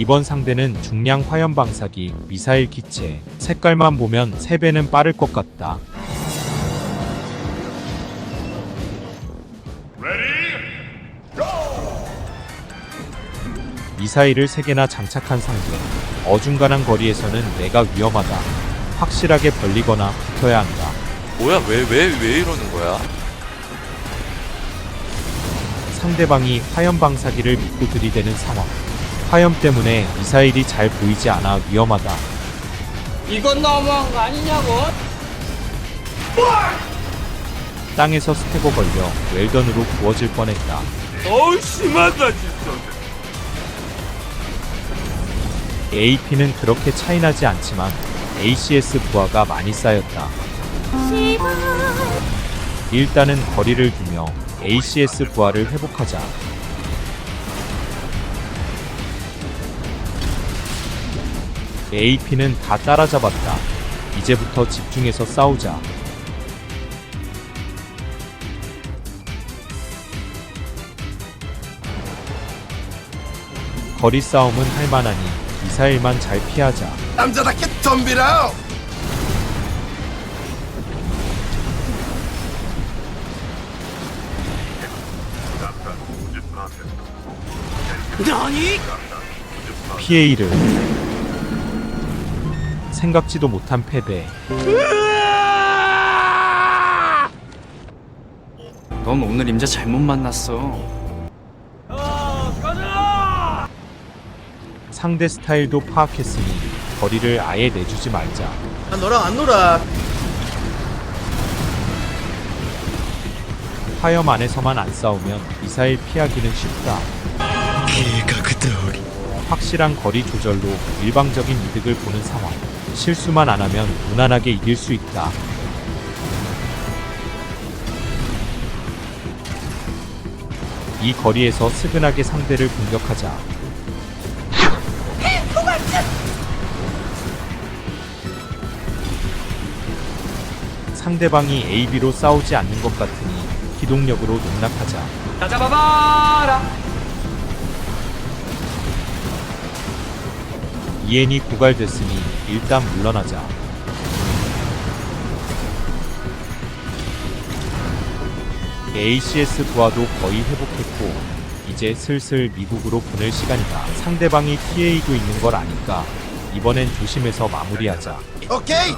이번 상대는 중량 화염 방사기 미사일 기체. 색깔만 보면 3배는 빠를 것 같다. 미사일을 3개나 장착한 상대. 어중간한 거리에서는 내가 위험하다. 확실하게 벌리거나 붙어야 한다. 뭐야 왜 왜 왜 이러는 거야? 상대방이 화염 방사기를 믿고 들이대는 상황. 화염 때문에 미사일이 잘 보이지 않아 위험하다. 이건 너무한 거 아니냐고? 땅에서 스테고 걸려 웰던으로 구워질 뻔했다. 어우 심하다 진짜. AP는 그렇게 차이나지 않지만 ACS 부하가 많이 쌓였다. 일단은 거리를 두며 ACS 부하를 회복하자. AP는 다 따라잡았다. 이제부터 집중해서 싸우자. 거리 싸움은 할만하니 미사일만 잘 피하자. 남자답게 덤비라. PA를 생각지도 못한 패배. 넌 오늘 임자 잘못 만났어. 상대 스타일도 파악했으니 거리를 아예 내주지 말자. 나 너랑 안 놀아. 화염 안에서만 안 싸우면 미사일 피하기는 쉽다. 확실한 거리 조절로 일방적인 이득을 보는 상황. 실수만 안 하면 무난하게 이길 수 있다. 이 거리에서 스근하게 상대를 공격하자. 상대방이 AB로 싸우지 않는 것 같으니 기동력으로 농락하자. 다 잡아봐라. 이엔이 고갈됐으니 일단 물러나자. ACS 부하도 거의 회복했고 이제 슬슬 미국으로 보낼 시간이다. 상대방이 TA도 있는 걸 아니까 이번엔 조심해서 마무리하자. 오케이.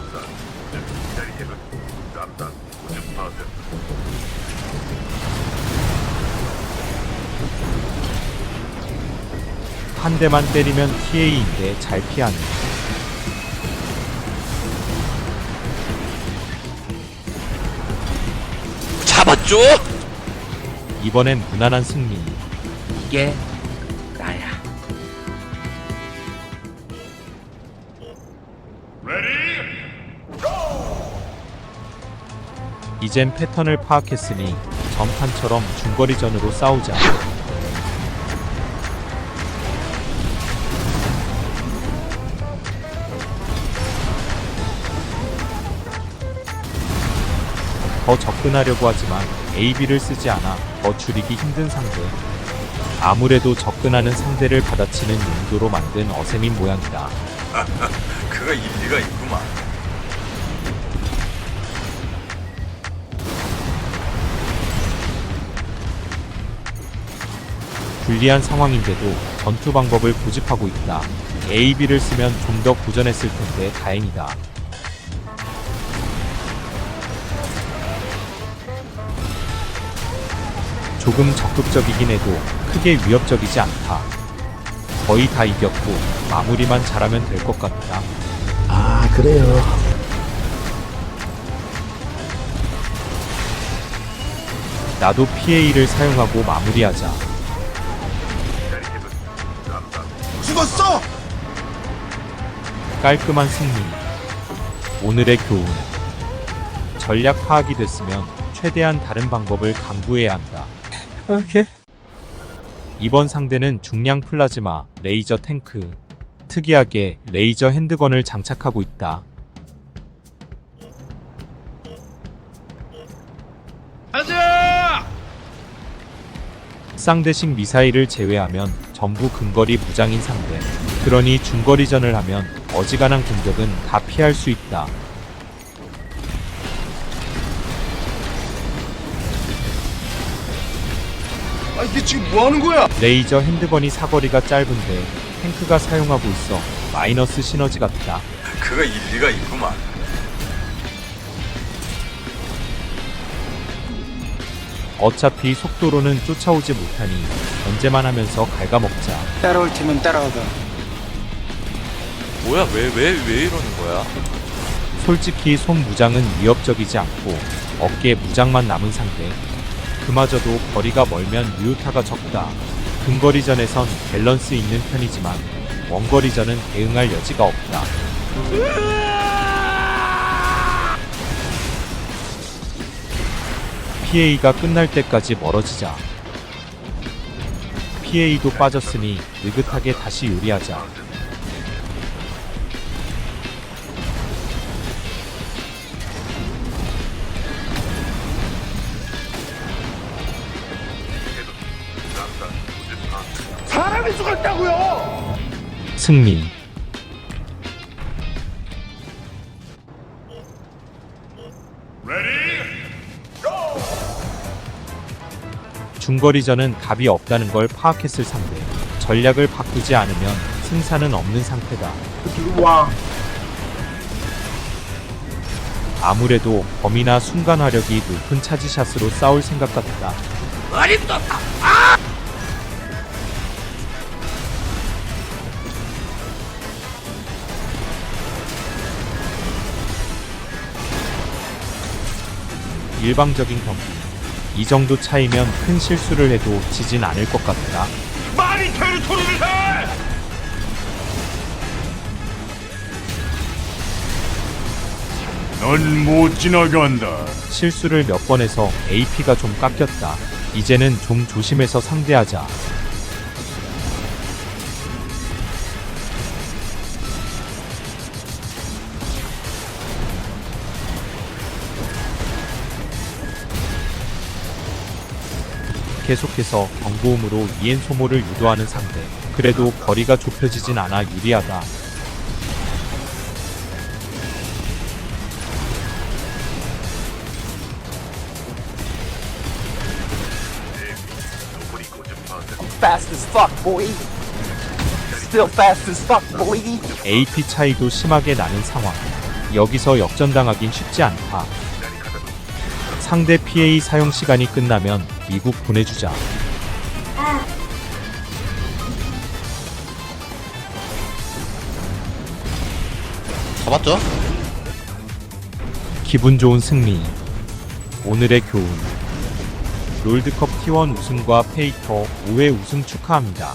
한 대만 때리면 TA인데 잘 피하네. 잡았죠? 이번엔 무난한 승리. 이게 나야. 이젠 패턴을 파악했으니 전판처럼 중거리전으로 싸우자. 더 접근하려고 하지만 AB를 쓰지 않아 더 줄이기 힘든 상대. 아무래도 접근하는 상대를 받아치는 용도로 만든 어셈인 모양이다. 그거 일리가 있구만. 불리한 상황인데도 전투 방법을 고집하고 있다. AB를 쓰면 좀 더 고전했을 텐데 다행이다. 조금 적극적이긴 해도 크게 위협적이지 않다. 거의 다 이겼고 마무리만 잘하면 될 것 같다. 아 그래요. 나도 PA를 사용하고 마무리하자. 죽었어. 깔끔한 승리. 오늘의 교훈. 전략 파악이 됐으면 최대한 다른 방법을 강구해야 한다. 오케이. 이번 상대는 중량 플라즈마 레이저 탱크. 특이하게 레이저 핸드건을 장착하고 있다. 쌍대식 미사일을 제외하면 전부 근거리 무장인 상대. 그러니 중거리전을 하면 어지간한 공격은 다 피할 수 있다. 아 이게 지금 뭐 하는 거야? 레이저 핸드건이 사거리가 짧은데 탱크가 사용하고 있어 마이너스 시너지 같다. 그거 일리가 있구만. 어차피 속도로는 쫓아오지 못하니 견제만 하면서 갉아먹자. 따라올 테면 따라와봐. 뭐야 왜 왜 왜 이러는 거야? 솔직히 손 무장은 위협적이지 않고 어깨에 무장만 남은 상대. 그마저도 거리가 멀면 유효타가 적다. 근거리전에선 밸런스 있는 편이지만 원거리전은 대응할 여지가 없다. PA가 끝날 때까지 멀어지자. PA도 빠졌으니 느긋하게 다시 요리하자. 사람이 죽었다고요? 승리. 중거리전은 답이 없다는 걸 파악했을 상대. 전략을 바꾸지 않으면 승산은 없는 상태다. 들어와. 아무래도 범위나 순간 화력이 높은 차지샷으로 싸울 생각 같다. 일방적인 경기. 이 정도 차이면 큰 실수를 해도 지진 않을 것 같다. 많이 테리토리를 해. 넌 못 지나간다. 실수를 몇 번 해서 AP가 좀 깎였다. 이제는 좀 조심해서 상대하자. 계속해서 경고음으로 이엔 소모를 유도하는 상대. 그래도 거리가 좁혀지진 않아 유리하다. fast as fuck, boy. Still fast as fuck, boy. AP 차이도 심하게 나는 상황. 여기서 역전당하긴 쉽지 않다. 상대 PA 사용 시간이 끝나면 미국 보내주자. 잡았죠? 기분 좋은 승리. 오늘의 교훈. 롤드컵 T1 우승과 페이터 5회 우승 축하합니다.